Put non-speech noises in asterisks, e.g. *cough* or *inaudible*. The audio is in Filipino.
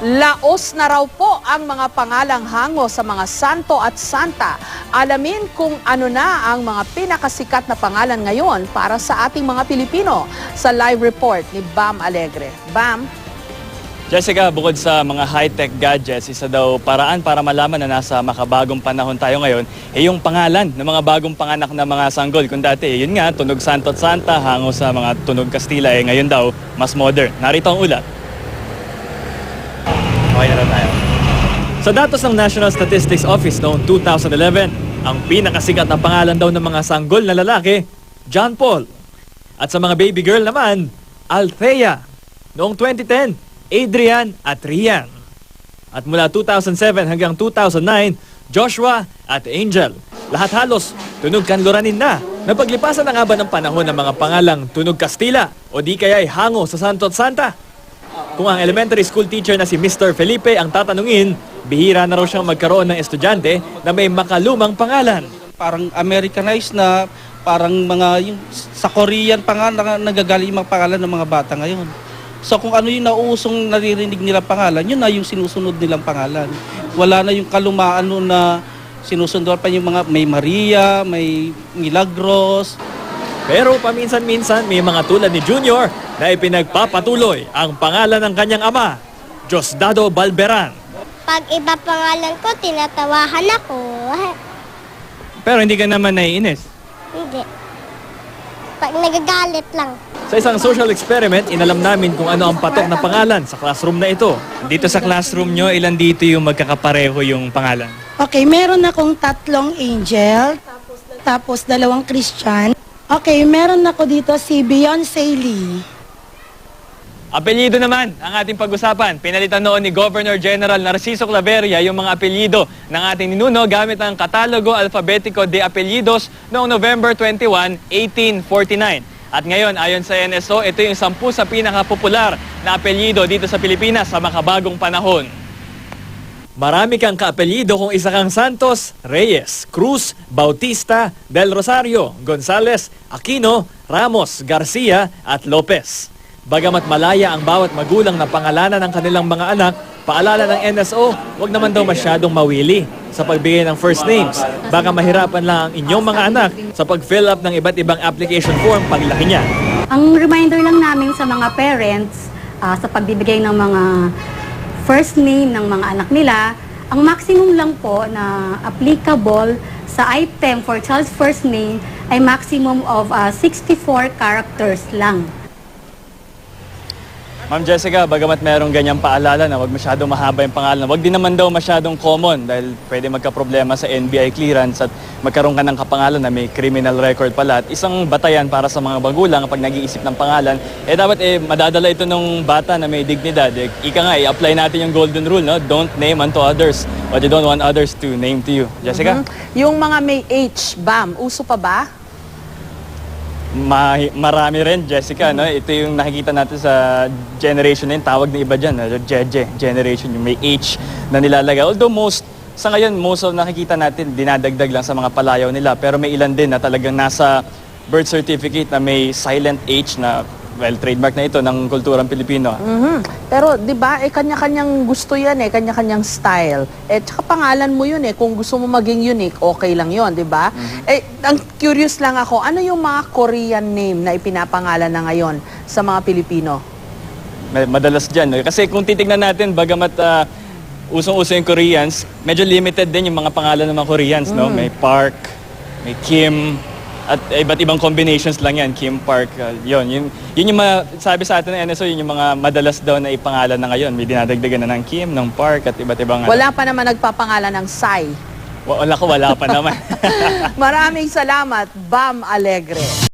Laos na raw po ang mga pangalang hango sa mga santo at santa. Alamin kung ano na ang mga pinakasikat na pangalan ngayon para sa ating mga Pilipino sa live report ni Bam Alegre. Bam? Jessica, bukod sa mga high-tech gadgets, isa daw paraan para malaman na nasa makabagong panahon tayo ngayon, eh yung pangalan ng mga bagong panganak na mga sanggol. Kung dati, eh, yun nga, tunog Santo at Santa, hango sa mga tunog Kastila, eh ngayon daw, mas modern. Narito ang ulat. Okay na raw tayo. Sa datos ng National Statistics Office noong 2011, ang pinakasikat na pangalan daw ng mga sanggol na lalaki, John Paul. At sa mga baby girl naman, Althea. Noong 2010, Adrian at Rian. At mula 2007 hanggang 2009, Joshua at Angel. Lahat halos tunog kanluranin na. Napaglipasan na nga ba ng panahon ng mga pangalang tunog Kastila o di kaya ay hango sa Santo at Santa? Kung ang elementary school teacher na si Mr. Felipe ang tatanungin, bihira na raw siyang magkaroon ng estudyante na may makalumang pangalan. parang Americanized na parang mga yung sa Korean pa nga na- nagagaling yung mga pangalan ng mga bata ngayon. So kung ano yung nauusong naririnig nilang pangalan, yun na yung sinusunod nilang pangalan. Wala na yung kalumaan nun na sinusunod pa yung mga may Maria, may Milagros, Pero paminsan-minsan may mga tulad ni Junior na ipinagpapatuloy ang pangalan ng kanyang ama, Diosdado Balberan. Pag iba pangalan ko, tinatawahan ako. Pero hindi ka naman naiinis. Hindi. Pag nagagalit lang. Sa isang social experiment, inalam namin kung ano ang patok na pangalan sa classroom na ito. Dito sa classroom nyo, ilan dito yung magkakapareho yung pangalan? Okay, meron akong tatlong angel, tapos dalawang Christian. Okay, meron ako dito si Beyonce Lee. Apelyido naman ang ating pag-usapan. Pinalitan noon ni Governor General Narciso Claveria yung mga apelyido ng ating ninuno gamit ang Katalogo Alfabetico de Apelyidos noong November 21, 1849. At ngayon, ayon sa NSO, ito yung sampu sa pinakapopular na apelyido dito sa Pilipinas sa makabagong panahon. Marami kang kaapelyido kung isa kang Santos, Reyes, Cruz, Bautista, Del Rosario, Gonzales, Aquino, Ramos, Garcia at Lopez. Bagamat malaya ang bawat magulang na pangalanan ng kanilang mga anak, paalala ng NSO, huwag naman daw masyadong mawili sa pagbigay ng first names. Baka mahirapan lang ang inyong mga anak sa pag-fill up ng iba't ibang application form paglaki niya. Ang reminder lang namin sa mga parents ah, sa pagbibigay ng mga first name ng mga anak nila, ang maximum lang po na applicable sa item for child's first name ay maximum of ah, 64 characters lang. Ma'am Jessica, bagamat merong ganyang paalala na wag masyadong mahaba yung pangalan, wag din naman daw masyadong common dahil pwede magka-problema sa NBI clearance at magkaroon ka ng kapangalan na may criminal record pala. At isang batayan para sa mga bagulang kapag nag-iisip ng pangalan, eh dapat eh madadala ito ng bata na may dignidad. Eh, ika nga, i-apply natin yung golden rule, no? Don't name unto others what you don't want others to name to you. Jessica? Yung mga may H, Bam, uso pa ba? Ma- marami rin, Jessica, no? Ito yung nakikita natin sa generation na yun, tawag na iba dyan, no? Jeje generation, yung may H na nilalagay. Although most, sa ngayon, most of nakikita natin, dinadagdag lang sa mga palayaw nila. Pero may ilan din na talagang nasa birth certificate na may silent H na, well, trademark na ito ng kulturang Pilipino. Mhm. Pero 'di ba, eh kanya-kanyang gusto 'yan eh, kanya-kanyang style. Eh tsaka pangalan mo 'yun eh. Kung gusto mo maging unique, okay lang 'yon, 'di ba? Eh ang curious lang ako, ano yung mga Korean name na ipinapangalan na ngayon sa mga Pilipino? Ma- Madalas dyan. no? Kasi kung titignan natin, bagamat ah, usong-uso yung Koreans, medyo limited din yung mga pangalan ng mga Koreans. No? May Park, may Kim, at iba't ibang combinations lang yan. Kim Park, ah, yun. Yun, yun yung mga, sabi sa atin ng NSO, yun yung mga madalas daw na ipangalan na ngayon. May dinadagdagan na ng Kim, ng Park, at iba't ibang... ano. Wala pa naman nagpapangalan ng Sai. Wala ko, wala pa naman. *laughs* Maraming salamat, Bam Alegre.